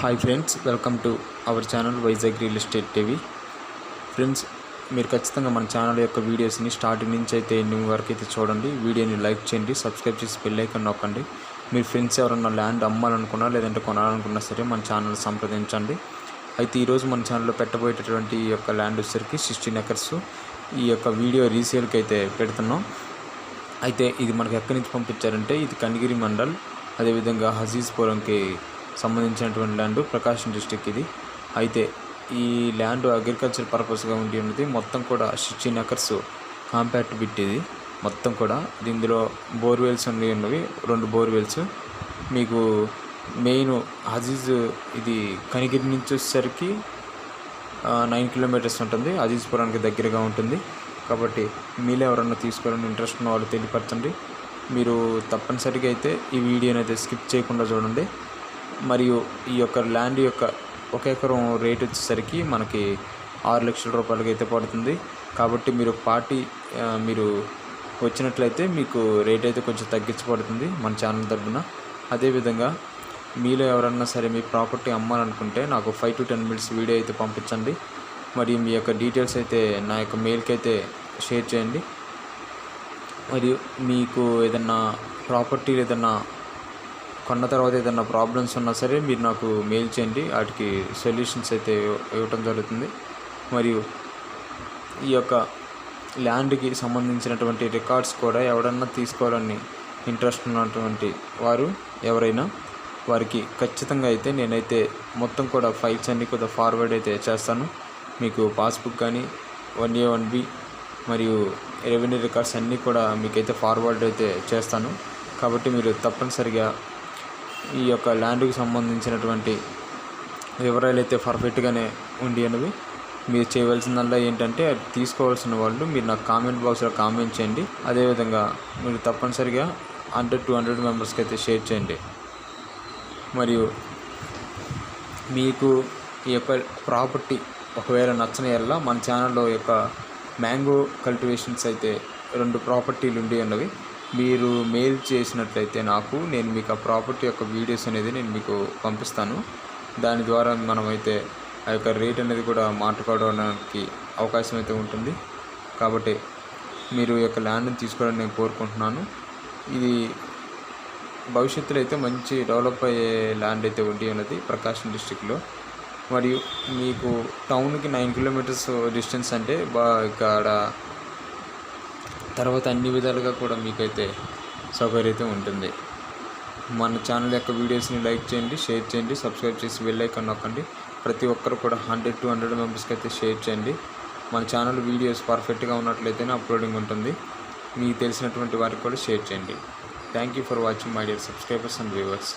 Hi friends welcome to our channel Vizag real estate TV friends మీరు ఖచ్చితంగా మన channel యొక్క వీడియోస్ని స్టార్టింగ్ నుంచి అయితే ఎండింగ్ వరకు అయితే చూడండి. వీడియోని లైక్ చేయండి సబ్స్క్రైబ్ చేసి బెల్ ఐకాన్ నొక్కండి. మీరు ఫ్రెండ్స్ ఎవరన్నా ల్యాండ్ అమ్మాలనుకున్నా లేదంటే కొనాలనుకున్నా సరే మన ఛానల్ సంప్రదించండి. అయితే ఈరోజు మన ఛానల్లో పెట్టబోయేటటువంటి ఈ యొక్క ల్యాండ్ వచ్చేసరికి సిక్స్టీన్ ఎకర్స్ ఈ యొక్క వీడియో రీసేల్కి అయితే పెడుతున్నాం. అయితే ఇది మనకి ఎక్కడి నుంచి పంపించారంటే ఇది కనిగిరి మండల్ అదేవిధంగా హజీజ్పురంకి సంబంధించినటువంటి ల్యాండ్ ప్రకాశం డిస్టిక్ ఇది. అయితే ఈ ల్యాండ్ అగ్రికల్చర్ పర్పస్గా ఉండి ఉన్నది. మొత్తం కూడా సిక్స్టీన్ ఎకర్స్ కాంపాక్ట్ బిట్ ఇది. మొత్తం కూడా ఇందులో బోర్వెల్స్ ఉండి ఉన్నవి. రెండు బోర్వెల్స్ మీకు మెయిన్ హజీజ్ ఇది కనిగిరి నుంచి వచ్చేసరికి నైన్ కిలోమీటర్స్ ఉంటుంది. అజీజ్పురానికి దగ్గరగా ఉంటుంది. కాబట్టి మీలో ఎవరన్నా తీసుకోవాలని ఇంట్రెస్ట్ ఉన్న వాళ్ళు తెలియపరచండి. మీరు తప్పనిసరిగా అయితే ఈ వీడియోని అయితే స్కిప్ చేయకుండా చూడండి. మరియు ఈ యొక్క ల్యాండ్ యొక్క ఒక ఎకరం రేట్ వచ్చేసరికి మనకి ఆరు లక్షల రూపాయలకి అయితే పడుతుంది. కాబట్టి మీరు పార్టీ మీరు వచ్చినట్లయితే మీకు రేట్ అయితే కొంచెం తగ్గించి పడుతుంది మన ఛానల్ తరఫున అదేవిధంగా మీలో ఎవరన్నా సరే మీ ప్రాపర్టీ అమ్మాలనుకుంటే నాకు five to ten minutes video అయితే పంపించండి. మరియు మీ యొక్క డీటెయిల్స్ అయితే నా యొక్క మెయిల్కి అయితే షేర్ చేయండి. మరియు మీకు ఏదన్నా ప్రాపర్టీ ఏదన్నా కొన్న తర్వాత ఏదైనా ప్రాబ్లమ్స్ ఉన్నా సరే మీరు నాకు మెయిల్ చేయండి. వాటికి సొల్యూషన్స్ అయితే ఇవ్వటం జరుగుతుంది. మరియు ఈ యొక్క ల్యాండ్కి సంబంధించినటువంటి రికార్డ్స్ కూడా ఎవడన్నా తీసుకోవాలని ఇంట్రెస్ట్ ఉన్నటువంటి వారు ఎవరైనా వారికి ఖచ్చితంగా అయితే నేనైతే మొత్తం కూడా ఫైల్స్ అన్నీ కూడా ఫార్వర్డ్ అయితే చేస్తాను. మీకు పాస్బుక్ కానీ వన్ ఏ వన్ బి మరియు రెవెన్యూ రికార్డ్స్ అన్నీ కూడా మీకైతే ఫార్వర్డ్ అయితే చేస్తాను. కాబట్టి మీరు తప్పనిసరిగా ఈ యొక్క ల్యాండ్కి సంబంధించినటువంటి వివరాలు అయితే పర్ఫెక్ట్గానే ఉండి అనేవి మీరు చేయవలసిందల్లా ఏంటంటే అది తీసుకోవాల్సిన వాళ్ళు మీరు నాకు కామెంట్ బాక్స్లో కామెంట్ చేయండి. అదేవిధంగా మీరు తప్పనిసరిగా హండ్రెడ్ టూ హండ్రెడ్ మెంబర్స్కి అయితే షేర్ చేయండి. మరియు మీకు ఈ యొక్క ప్రాపర్టీ ఒకవేళ నచ్చని ఎడల మన ఛానల్లో యొక్క మ్యాంగో కల్టివేషన్స్ అయితే రెండు ప్రాపర్టీలు ఉండి ఉన్నవి. మీరు మెయిల్ చేసినట్లయితే నాకు నేను మీకు ఆ ప్రాపర్టీ యొక్క వీడియోస్ అనేది నేను మీకు పంపిస్తాను. దాని ద్వారా మనమైతే ఆ యొక్క రేట్ అనేది కూడా మాట్లాడుకోవడానికి అవకాశం అయితే ఉంటుంది. కాబట్టి మీరు యొక్క ల్యాండ్ని తీసుకోవాలని నేను కోరుకుంటున్నాను. ఇది భవిష్యత్తులో అయితే మంచి డెవలప్ అయ్యే ల్యాండ్ అయితే ఉండి ఉన్నది ప్రకాశం డిస్టిక్లో మరియు మీకు టౌన్కి నైన్ కిలోమీటర్స్ డిస్టెన్స్ అంటే బా ఇక్కడ తర్వాత అన్ని విధాలుగా కూడా మీకైతే సౌకర్యత ఉంటుంది. మన ఛానల్ యొక్క వీడియోస్ని లైక్ చేయండి షేర్ చేయండి సబ్స్క్రైబ్ చేసి వెళ్ళైకన్ నొక్కండి. ప్రతి ఒక్కరు కూడా హండ్రెడ్ టు హండ్రెడ్ మెంబర్స్కి అయితే షేర్ చేయండి. మన ఛానల్ వీడియోస్ పర్ఫెక్ట్గా ఉన్నట్లయితేనే అప్లోడింగ్ ఉంటుంది. మీకు తెలిసినటువంటి వారికి కూడా షేర్ చేయండి. Thank you for watching my dear subscribers and viewers.